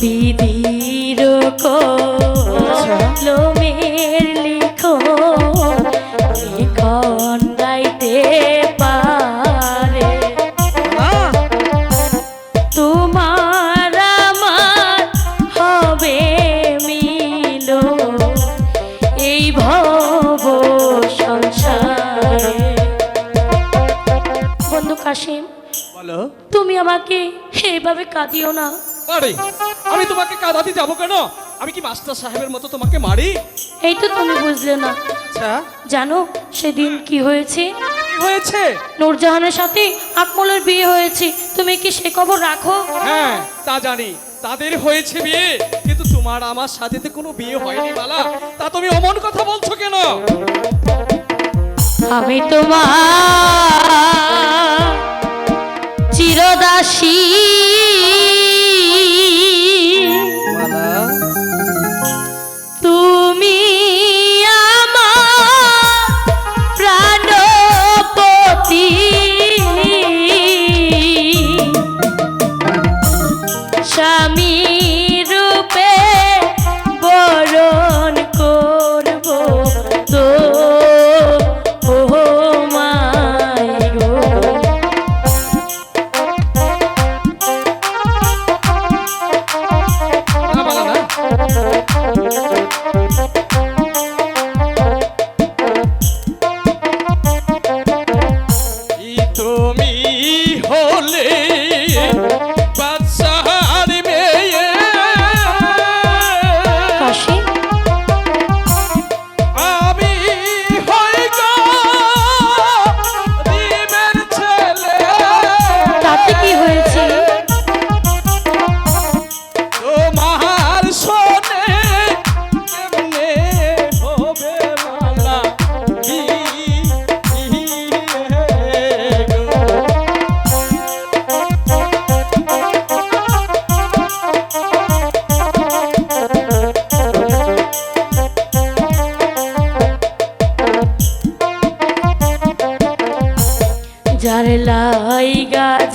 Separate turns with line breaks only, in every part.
বিধির। কলমের লিখো লিখন গাইতে পারে। তোমার আমার হবে মিল এই ভব সংসারে। বন্ধু কাশিম
বলো।
তুমি আমাকে এইভাবে কাঁদিও না।
আরে আমি তোমাকে কাঁদাতে যাব কেন? আমি কি মাস্টার সাহেবের মতো তোমাকে মারি?
এই তো তুমি বুঝলে না।
আচ্ছা।
জানো সেদিন কি হয়েছে?
কি হয়েছে?
নূরজাহানের সাথে আকমলের বিয়ে হয়েছে। তুমি কি সে খবর রাখো?
হ্যাঁ তা জানি। তাদের হয়েছে বিয়ে। কিন্তু তোমার আমার সাথে তো কোনো বিয়ে হয়নি বালা। তা তুমি অমন কথা বলছো কেন?
আমি তোমার চিরদাসী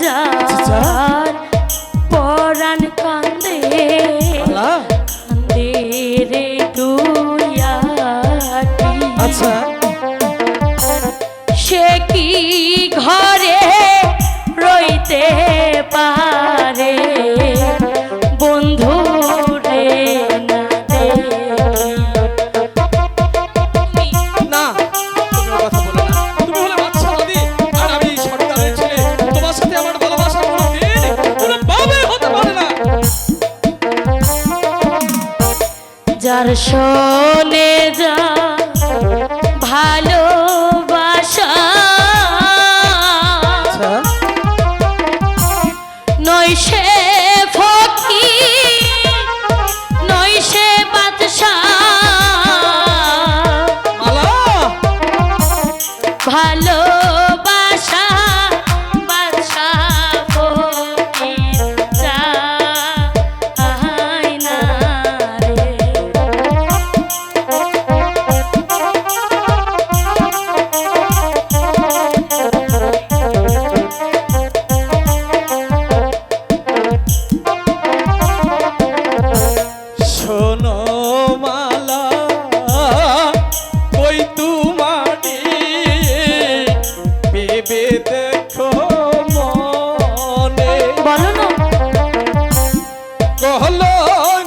গাজার পরাণ কান্দে। কান্দে রে দুয়াটি
আচ্ছা।
সে কি ঘরে রইতে পারে? যার শোনে
শোনো মালা ওই তোমারি ভেবে দেখো মনে।
বলো না।
কলঙ্ক